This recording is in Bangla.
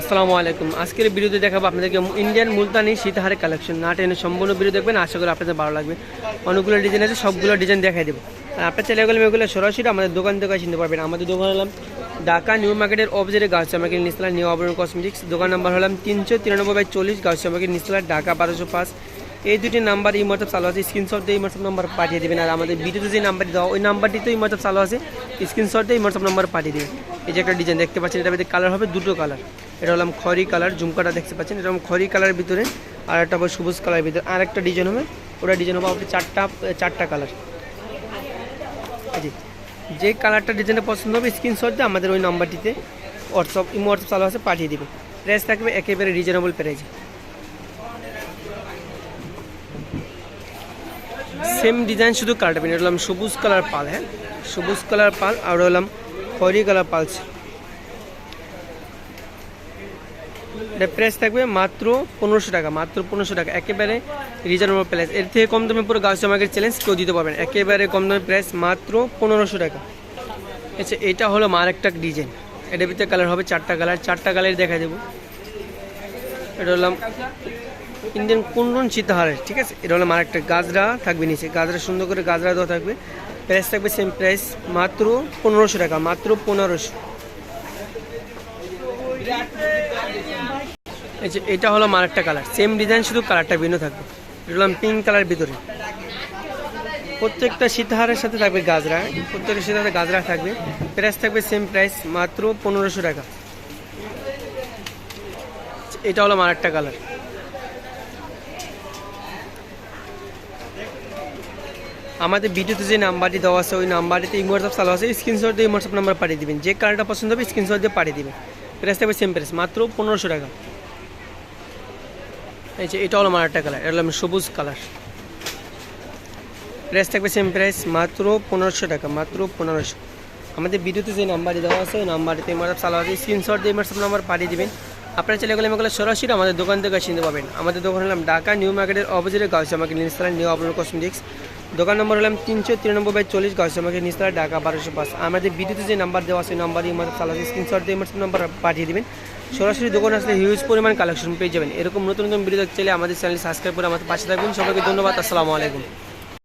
আসসালামু আলাইকুম। আজকের ভিডিওতে দেখাবো আপনাদেরকে ইন্ডিয়ান মুলতানি সীতাহারের কালেকশন না টেনে সম্পূর্ণ ভিডিও দেখবেন, আশা করি আপনাদের ভালো লাগবে। অনেকগুলো ডিজাইন আছে, সবগুলো ডিজাইন দেখাই দেবো। আর আপনার চ্যানেল গেলে এগুলো সরাসরি আমাদের দোকান থেকে চিনতে পারবেন। আমাদের দোকান হলাম ঢাকা নিউ মার্কেটের অবজেরে গাছ আমাকে নিচতলা নিউ আবরণ কসমেটিক্স দোকান নাম্বার হলাম তিনশো তিরানব্বই বাই চল্লিশ গাছ আমাকে নিচতলা ঢাকা বারোশো পাঁচ। এই দুটি নাম্বার, এই মতলব চালু আছে স্ক্রিনশট দিয়ে এই মতলব নাম্বার পাঠিয়ে দেবেন। আর আমাদের ভিডিওতে যে নাম্বারটি দেওয়া, ওই নাম্বারটিতে এই চালু আছে স্ক্রিনশট দিয়ে এই মতলব নাম্বার পাঠিয়ে দেবেন। এই যে একটা ডিজাইন দেখতে পাচ্ছেন, এটা কালার হবে দুটো কালার এটা হলাম খরি কালার, ঝুমকাটা দেখতে পাচ্ছেন। এটা খরি কালারের ভিতরে, আর একটা হবে সবুজ কালারের ভিতরে। আর একটা ডিজাইন হবে, ওটা ডিজাইন হবে আপনার চারটা চারটা কালার। যে কালারটা ডিজাইনটা পছন্দ হবে স্ক্রিনশট দিয়ে আমাদের ওই নাম্বারটিতে হোয়াটসঅ্যাপ ইমো হোয়াটসঅ্যাপ চালু আছে, পাঠিয়ে দেবে প্রাইস থাকবে একেবারে রিজনেবল প্রাইসে সেম ডিজাইন শুধু কালারটা পেন এটা হলাম সবুজ কালার পাল হ্যাঁ? সবুজ কালার পাল, আর হলাম খয়রি কালার পালস। এটা প্রাইস থাকবে মাত্র পনেরোশো টাকা, মাত্র পনেরোশো টাকা। একেবারে রিজনেবল প্রাইস এর থেকে কম দামে পুরো গাছ আমাকে চ্যালেঞ্জ কেউ দিতে পারবেন একেবারে কম দামের প্রাইস মাত্র পনেরোশো টাকা। আচ্ছা এটা হলো মার একটা ডিজাইন এটার ভিতরে কালার হবে চারটা কালার চারটা কালার দেখা দেবো। এটা হলাম ইন্ডিয়ান কুন্ডন সীতাহারের, ঠিক আছে? এটা হলো মার একটা গাজরা থাকবে নিচে। গাজরা সুন্দর করে গাজরা দেওয়া থাকবে। প্রাইস থাকবে সেম প্রাইস মাত্র পনেরোশো টাকা, মাত্র পনেরোশো। এটা হলো মার একটা কালার সেম ডিজাইন শুধু কালারটা ভিন্ন থাকবে। এটা পিঙ্ক কালার ভিতরে। প্রত্যেকটা সীতাহারের সাথে থাকবে গাজরা। প্রত্যেকটা সীতাহারে গাজরা থাকবে। প্রাইস থাকবে সেম প্রাইস মাত্র পনেরোশো টাকা। এটা হলো মার একটা কালার আমাদের ভিডিওতে যে নাম্বারটি দেওয়া আছে, ওই নাম্বারটিতে হোয়াটসঅ্যাপ চালু আছে। স্ক্রিনশট দিয়ে হোয়াটসঅ্যাপ নাম্বার পাঠিয়ে দিবেন। যে কালারটা পছন্দ হবে স্ক্রিনশট দিয়ে পাঠিয়ে দিবেন। প্রাইস থাকবে সেম প্রাইস মাত্র পনেরোশো টাকা। এই যে এটা হলো আমার একটা কালার এটা হলো সবুজ কালার প্রাইস থাকবে সেম প্রাইস মাত্র পনেরোশো টাকা, মাত্র পনেরোশো। আমাদের ভিডিওতে যে নাম্বারটি দেওয়া আছে, ওই নাম্বারটিতে হোয়াটসঅ্যাপ চালা আছে স্ক্রিনশট দিয়ে হোয়াটসঅ্যাপ নাম্বার পাঠিয়ে দেবেন। আপনারা চলে গেলে আমাকে সরাসরি আমাদের দোকান থেকে চিনতে পাবেন আমাদের দোকান হলাম ঢাকা নিউ মার্কেটের অপোজিটে গাছ আমাকে নিউ আপনার কসমেটিক্স দোকান নম্বর হলাম তিনশো তিরানব্বই বাই চল্লিশ, গাছ আমাকে নিস্তার, ঢাকা বারোশো পাঁচ। আমাদের ভিডিওতে যে নাম্বার দেওয়া আছে নাম্বারই আমাদের আছে স্ক্রিনশট দিয়ে হোয়াটসঅ্যাপ নাম্বার পাঠিয়ে দেবেন। সরাসরি দোকান আসলে হিউজ পরিমাণ কালেকশন পেয়ে যাবেন। এরকম নতুন নতুন দেখতে চাইলে আমাদের চ্যানেল সাবস্ক্রাইব করে আমাদের পাশে থাকবেন সবাইকে ধন্যবাদ। আসসালামু আলাইকুম।